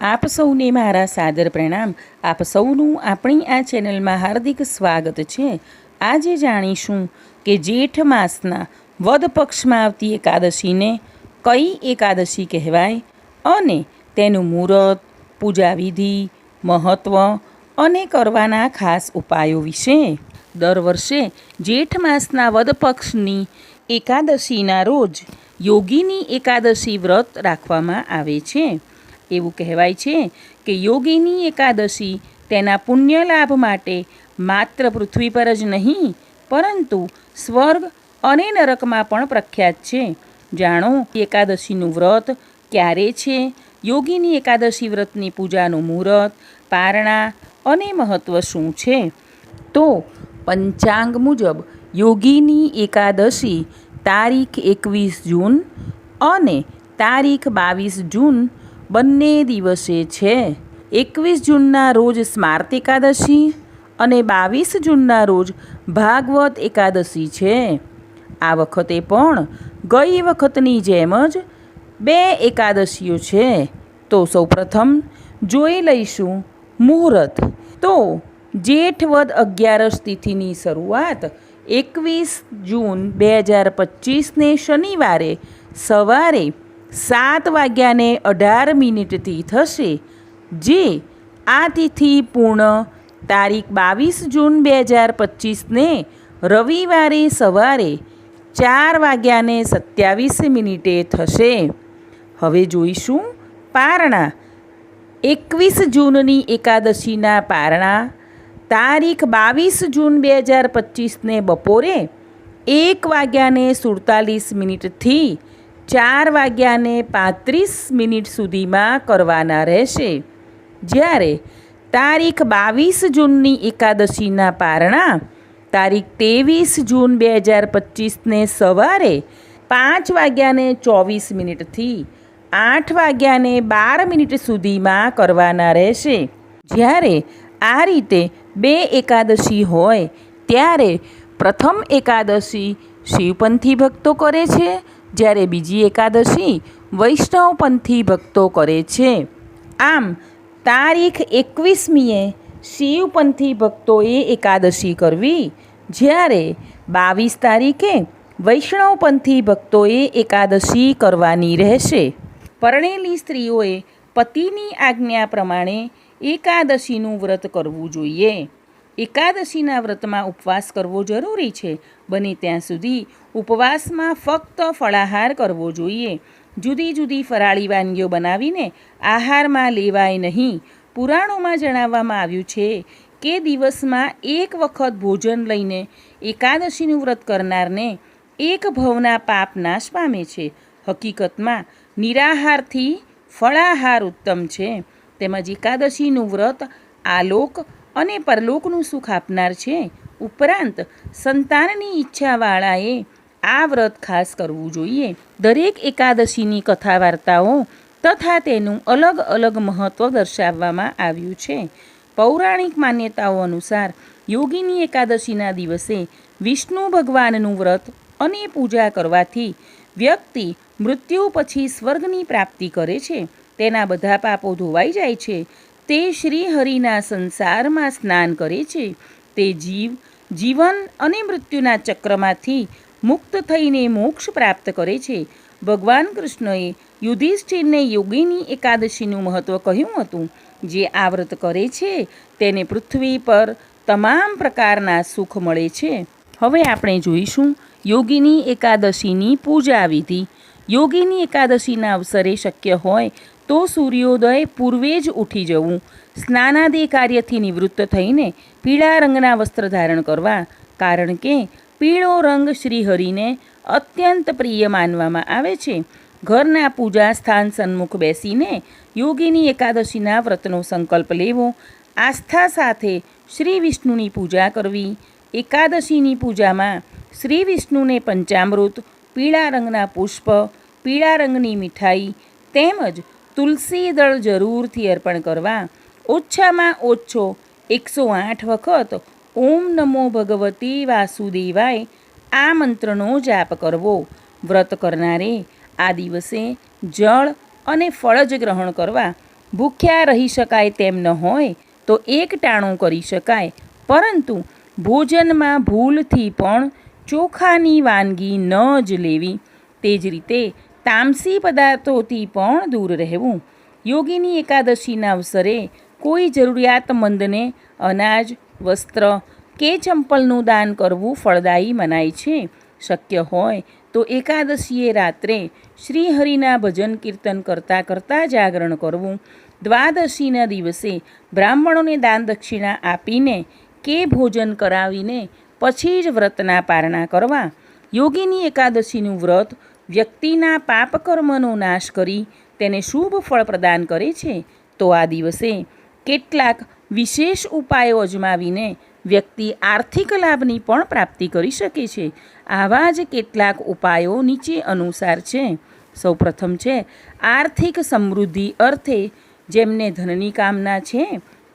આપ સૌને મારા સાદર પ્રણામ. આપ સૌનું આપણી આ ચેનલમાં હાર્દિક સ્વાગત છે. આજે જાણીશું કે જેઠ માસના વદ પક્ષમાં આવતી એકાદશીને કઈ એકાદશી કહેવાય અને તેનું મુહૂર્ત, પૂજાવિધિ મહત્ત્વ અને કરવાના ખાસ ઉપાયો વિશે. દર વર્ષે જેઠ માસના વદ પક્ષની એકાદશીના રોજ યોગીની એકાદશી વ્રત રાખવામાં આવે છે. એવું કહેવાય છે કે યોગીની એકાદશી તેના પુણ્ય લાભ માટે માત્ર પૃથ્વી પર જ નહીં, પરંતુ સ્વર્ગ અને નરકમાં પણ પ્રખ્યાત છે. જાણો, એકાદશીનું વ્રત ક્યારે છે? યોગીની એકાદશી વ્રતની પૂજાનું મુહૂર્ત, પારણા અને મહત્ત્વ શું છે? તો પંચાંગ મુજબ યોગીની એકાદશી તારીખ એકવીસ જૂન અને તારીખ બાવીસ જૂન બંને દિવસે છે. એકવીસ જૂનના રોજ સ્માર્ત એકાદશી અને બાવીસ જૂનના રોજ ભાગવત એકાદશી છે. આ વખતે પણ ગઈ વખતની જેમ જ બે એકાદશીઓ છે. તો સૌપ્રથમ જોઈ લઈશું મુહૂર્ત. તો જેઠવદ અગિયારસ તિથિની શરૂઆત એકવીસ જૂન બે હજાર પચીસને શનિવારે સવારે સાત વાગ્યાને અઢાર મિનિટથી થશે, જે આ તિથિ પૂર્ણ તારીખ બાવીસ જૂન બે હજાર પચીસને રવિવારે સવારે ચાર વાગ્યાને સત્યાવીસ મિનિટે થશે. હવે જોઈશું પારણા. એકવીસ જૂનની એકાદશીના પારણા, તારીખ બાવીસ જૂન બે હજાર પચીસને બપોરે એક વાગ્યાને સુડતાલીસ મિનિટથી ચાર વાગ્યાને પાંત્રીસ મિનિટ સુધીમાં કરવાના રહેશે. જ્યારે તારીખ બાવીસ જૂનની એકાદશીના પારણા, તારીખ ત્રેવીસ જૂન બે હજાર પચીસને સવારે પાંચ વાગ્યાને ચોવીસ મિનિટથી આઠ વાગ્યાને બાર મિનિટ સુધીમાં કરવાના રહેશે. જ્યારે આ રીતે બે એકાદશી હોય, ત્યારે પ્રથમ એકાદશી શિવપંથી ભક્તો કરે છે જ્યારે બીજી એકાદશી વૈષ્ણવપંથી ભક્તો કરે છે. આમ, તારીખ એકવીસમીએ શિવપંથી ભક્તોએ એકાદશી કરવી. જ્યારે બાવીસ તારીખે વૈષ્ણવપંથી ભક્તોએ એકાદશી કરવાની રહેશે. પરણેલી સ્ત્રીઓએ પતિની આજ્ઞા પ્રમાણે એકાદશીનું વ્રત કરવું જોઈએ. એકાદશીના વ્રતમાં ઉપવાસ કરવો જરૂરી છે. બને ત્યાં સુધી ઉપવાસમાં ફક્ત ફળાહાર કરવો જોઈએ. જુદી જુદી ફરાળી વાનગીઓ બનાવીને આહારમાં લેવાય નહીં. પુરાણોમાં જણાવવામાં આવ્યું છે કે દિવસમાં એક વખત ભોજન લઈને એકાદશીનું વ્રત કરનારને એક ભવના પાપ નાશ પામે છે. હકીકતમાં નિરાહારથી ફળાહાર ઉત્તમ છે. તેમજ એકાદશીનું વ્રત આલોક અને પરલોકનું સુખ આપનાર છે. ઉપરાંત, સંતાનની ઈચ્છાવાળાએ આ વ્રત ખાસ કરવું જોઈએ. દરેક એકાદશીની કથા વાર્તાઓ તથા તેનું અલગ અલગ મહત્ત્વ દર્શાવવામાં આવ્યું છે. પૌરાણિક માન્યતાઓ અનુસાર, યોગીની એકાદશીના દિવસે વિષ્ણુ ભગવાનનું વ્રત અને પૂજા કરવાથી વ્યક્તિ મૃત્યુ પછી સ્વર્ગની પ્રાપ્તિ કરે છે. તેના બધા પાપો ધોવાઈ જાય છે. તે શ્રી હરિના સંસારમાં સ્નાન કરે છે. તે જીવ, જીવન અને મૃત્યુના ચક્રમાંથી મુક્ત થઈને મોક્ષ પ્રાપ્ત કરે છે. ભગવાન કૃષ્ણએ યુધિષ્ઠિરને યોગીની એકાદશીનું મહત્ત્વ કહ્યું હતું. જે આ વ્રત કરે છે, તેને પૃથ્વી પર તમામ પ્રકારના સુખ મળે છે. હવે આપણે જોઈશું યોગીની એકાદશીની પૂજા વિધિ યોગીની એકાદશીના અવસરે શક્ય હોય તો સૂર્યોદય પૂર્વે જ ઉઠી જવું. સ્નાનાદિ કાર્યથી નિવૃત્ત થઈને પીળા રંગના વસ્ત્ર ધારણ કરવા, કારણ કે પીળો રંગ શ્રીહરિને અત્યંત પ્રિય માનવામાં આવે છે. ઘરના પૂજા સ્થાન સન્મુખ બેસીને યોગીની એકાદશીના વ્રતનો સંકલ્પ લેવો, આસ્થા સાથે શ્રી વિષ્ણુની પૂજા કરવી, એકાદશીની પૂજામાં શ્રી વિષ્ણુને પંચામૃત, પીળા રંગના પુષ્પ, પીળા રંગની મીઠાઈ તેમજ તુલસી દળ જરૂરથી અર્પણ કરવા. ઓછામાં ઓછો એકસો આઠ વખત ઓમ નમો ભગવતી વાસુદેવાય આ મંત્રનો જાપ કરવો. વ્રત કરનારે આ દિવસે જળ અને ફળ જ ગ્રહણ કરવા. ભૂખ્યા રહી શકાય તેમ ન હોય તો એક ટાણું કરી શકાય. પરંતુ ભોજનમાં ભૂલથી પણ ચોખાની વાનગી ન જ લેવી. તે જ રીતે તામસી પદાર્થોથી પણ દૂર રહેવું. યોગીની એકાદશીના અવસરે કોઈ જરૂરિયાતમંદને અનાજ, વસ્ત્ર કે ચંપલનું દાન કરવું ફળદાયી મનાય છે. શક્ય હોય તો એકાદશીએ રાત્રે શ્રીહરિના ભજન કીર્તન કરતાં કરતાં જાગરણ કરવું. દ્વાદશીના દિવસે બ્રાહ્મણોને દાન દક્ષિણા આપીને કે ભોજન કરાવીને પછી જ વ્રતના પારણા કરવા. યોગીની એકાદશીનું વ્રત વ્યક્તિના પાપકર્મનો નાશ કરી તેને શુભ ફળ પ્રદાન કરે છે, તો આ દિવસે કેટલાક વિશેષ ઉપાયો અજમાવીને વ્યક્તિ આર્થિક લાભની પણ પ્રાપ્તિ કરી શકે છે. આવા જ કેટલાક ઉપાયો નીચે અનુસાર છે. સૌપ્રથમ છે, આર્થિક સમૃદ્ધિ અર્થે જેમને ધનની કામના છે,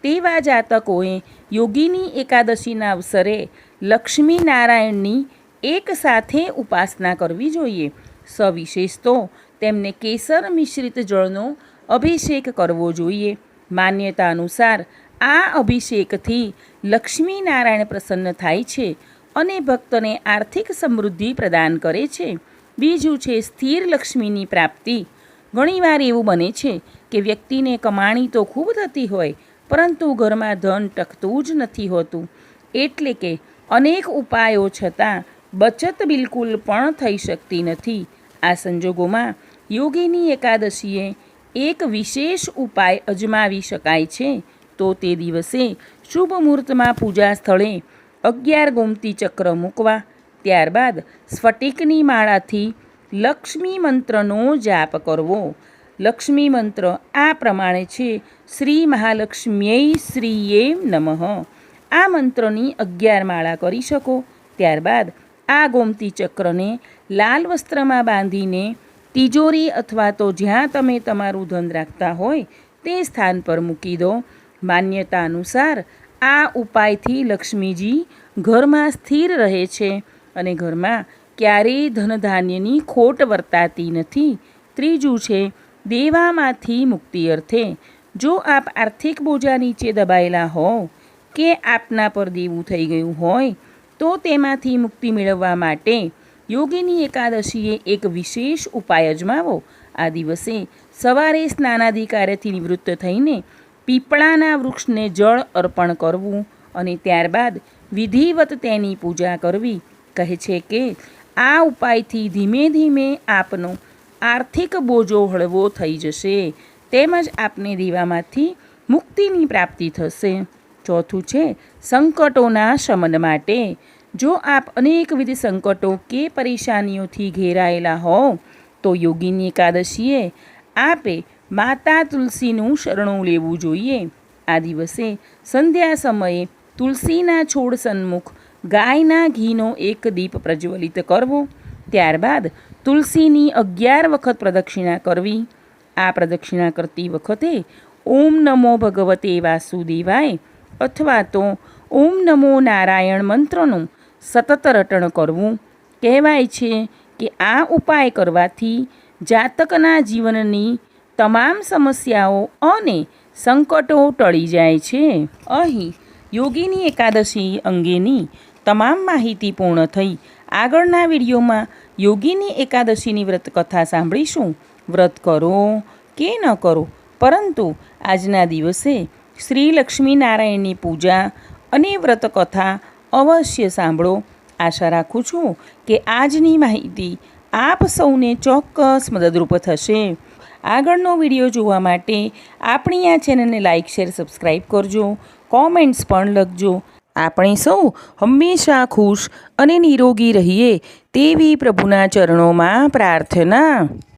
તેવા જાતકોએ યોગીની એકાદશીના અવસરે લક્ષ્મી નારાયણની એક સાથે ઉપાસના કરવી જોઈએ. સવિશેષ તો તેમને કેસર મિશ્રિત જળનો અભિષેક કરવો જોઈએ. માન્યતા અનુસાર આ અભિષેકથી લક્ષ્મી નારાયણ પ્રસન્ન થાય છે અને ભક્તને આર્થિક સમૃદ્ધિ પ્રદાન કરે છે. બીજું છે સ્થિર લક્ષ્મીની પ્રાપ્તિ. ઘણીવાર એવું બને છે કે વ્યક્તિને કમાણી તો ખૂબ થતી હોય, પરંતુ ઘરમાં ધન ટકતું જ નથી હોતું. એટલે કે અનેક ઉપાયો છતાં બચત બિલકુલ પણ થઈ શકતી નથી. આ સંજોગોમાં યોગીની એકાદશીએ એક વિશેષ ઉપાય અજમાવી શકાય છે. તો તે દિવસે શુભ મુહૂર્તમાં પૂજા સ્થળે અગિયાર ગોમતી ચક્ર મૂકવા, ત્યારબાદ સ્ફટિકની માળાથી લક્ષ્મી મંત્રનો જાપ કરવો. લક્ષ્મી મંત્ર આ પ્રમાણે છે, શ્રી મહાલક્ષ્મ્યય શ્રીએ નમઃ. આ મંત્રની અગિયાર માળા કરી શકો, ત્યારબાદ આ ગોમતી ચક્રને લાલ વસ્ત્રમાં બાંધીને તિજોરી અથવા તો જ્યાં તમે તમારું ધન રાખતા હોય તે સ્થાન પર મૂકી દો. માન્યતા અનુસાર આ ઉપાયથી લક્ષ્મીજી ઘરમાં સ્થિર રહે છે અને ઘરમાં ક્યારેય ધનધાન્યની ખોટ વર્તાતી નથી. ત્રીજું છે, દેવામાંથી મુક્તિ અર્થે જો આપ આર્થિક બોજા નીચે દબાયેલા હોવ કે આપના પર દેવું થઈ ગયું હોય તો તેમાંથી મુક્તિ મેળવવા માટે યોગીની એકાદશીએ એક વિશેષ ઉપાય અજમાવો. આ દિવસે સવારે સ્નાનાધિકારથી નિવૃત્ત થઈને પીપળાના વૃક્ષને જળ અર્પણ કરવું અને ત્યારબાદ વિધિવત તેની પૂજા કરવી કહે છે કે આ ઉપાયથી ધીમે ધીમે આપનો આર્થિક બોજો હળવો થઈ જશે. તેમજ આપને દીવામાંથી મુક્તિની પ્રાપ્તિ થશે. ચોથું છે, સંકટોના શમન માટે. જો આપ અનેકવિધ સંકટો કે પરેશાનીઓથી ઘેરાયેલા હોવ, તો યોગીની એકાદશીએ આપે માતા તુલસીનું શરણું લેવું જોઈએ. આ દિવસે સંધ્યા સમયે તુલસીના છોડ સન્મુખ ગાયના ઘીનો એક દીપ પ્રજ્વલિત કરવો. ત્યારબાદ તુલસીની અગિયાર વખત પ્રદક્ષિણા કરવી. આ પ્રદક્ષિણા કરતી વખતે ઓમ નમો ભગવતે વાસુદેવાય અથવા તો ઓમ નમો નારાયણ મંત્રનું સતત રટણ કરવું. કહેવાય છે કે આ ઉપાય કરવાથી જાતકના જીવનની તમામ સમસ્યાઓ અને સંકટો ટળી જાય છે. અહીં યોગીની એકાદશી અંગેની તમામ માહિતી પૂર્ણ થઈ. આગળના વિડીયોમાં યોગીની એકાદશીની વ્રત કથા સાંભળીશું. વ્રત કરો કે ન કરો, પરંતુ આજના દિવસે શ્રી લક્ષ્મીનારાયણની પૂજા અને વ્રતકથા અવશ્ય સાંભળો. આશા રાખું છું કે આજની માહિતી આપ સૌને ચોક્કસ મદદરૂપ થશે. આગળનો વીડિયો જોવા માટે આપણી આ ચેનલને લાઇક, શેર સબસ્ક્રાઈબ કરજો. કોમેન્ટ્સ પણ લખજો. આપણે સૌ હંમેશા ખુશ અને નિરોગી રહીએ તેવી પ્રભુના ચરણોમાં પ્રાર્થના